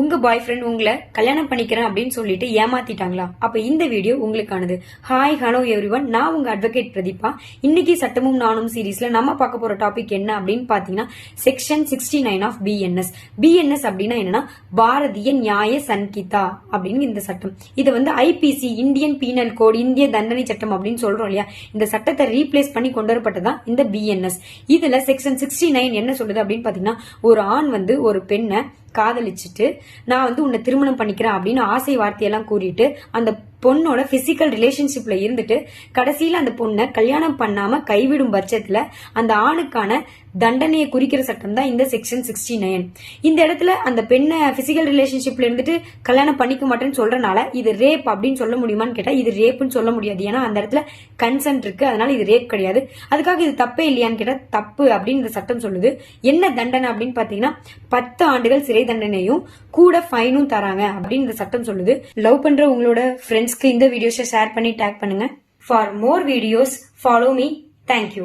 உங்க பாய் ஃப்ரெண்ட் உங்களை கல்யாணம் பண்ணிக்கிறேன் அப்படின்னு சொல்லிட்டு ஏமாத்திட்டாங்களா? அப்ப இந்த வீடியோ உங்களுக்கானது. ஹாய் ஹலோ எவ்ரிவன் நான் உங்க அட்வொகேட் பிரதீபா. இன்னைக்கு சட்டமும் நானும் சீரீஸ்ல நம்ம பார்க்க போற டாபிக் என்ன அப்படின்னு பாத்தீங்கன்னா section sixty nine of BNS BNS அப்படின்னா என்னன்னா பாரதிய நியாய சன்கிதா அப்படின்னு இந்த சட்டம். இது வந்து ஐபிசி இந்தியன் பீனல் கோட் இந்திய தண்டனை சட்டம் அப்படின்னு சொல்றோம் இல்லையா? இந்த சட்டத்தை ரீப்ளேஸ் பண்ணி கொண்டு வரப்பட்டதான் இந்த பிஎன்எஸ் இதுல செக்ஷன் சிக்ஸ்டி நைன் என்ன சொல்லுது அப்படின்னு பாத்தீங்கன்னா ஒரு ஆண் வந்து ஒரு பெண்ணை காதலிச்சுட்டு நான் வந்து உன்னை திருமணம் பண்ணிக்கிறேன் அப்படின்னு ஆசை வார்த்தையெல்லாம் கூறிட்டு அந்த பொண்ணோட பிசிக்கல் ரிலேஷன்ஷிப்ல இருந்துட்டு கடைசியில அந்த பொண்ணை கல்யாணம் பண்ணாம கைவிடும் பட்சத்துல அந்த ஆணுக்கான தண்டனையை குறிக்கிற சட்டம் தான் இந்த செக்ஷன் சிக்ஸ்டி நைன் இந்த இடத்துல அந்த பெண்ணை பிசிக்கல் ரிலேஷன்ஷிப்ல இருந்துட்டு கல்யாணம் பண்ணிக்க மாட்டேன்னு சொல்றனால இது ரேப் அப்படின்னு சொல்ல முடியுமான்னு கேட்டா இது ரேப்னு சொல்ல முடியாது. ஏன்னா அந்த இடத்துல கன்சென்ட் இருக்கு. அதனால இது ரேப் கிடையாது. அதுக்காக இது தப்பே இல்லையான்னு கேட்டா தப்பு அப்படின்னு இந்த சட்டம் சொல்லுது. என்ன தண்டனை அப்படின்னு பாத்தீங்கன்னா பத்து ஆண்டுகள் சிறை தண்டனையும் கூட ஃபைனும் தராங்க அப்படின்னு இந்த சட்டம் சொல்லுது. லவ் பண்ற உங்களோட ஃப்ரெண்ட்ஸ்க்கு இந்த வீடியோஸை ஷேர் பண்ணி டேக் பண்ணுங்க. For more videos follow me thank you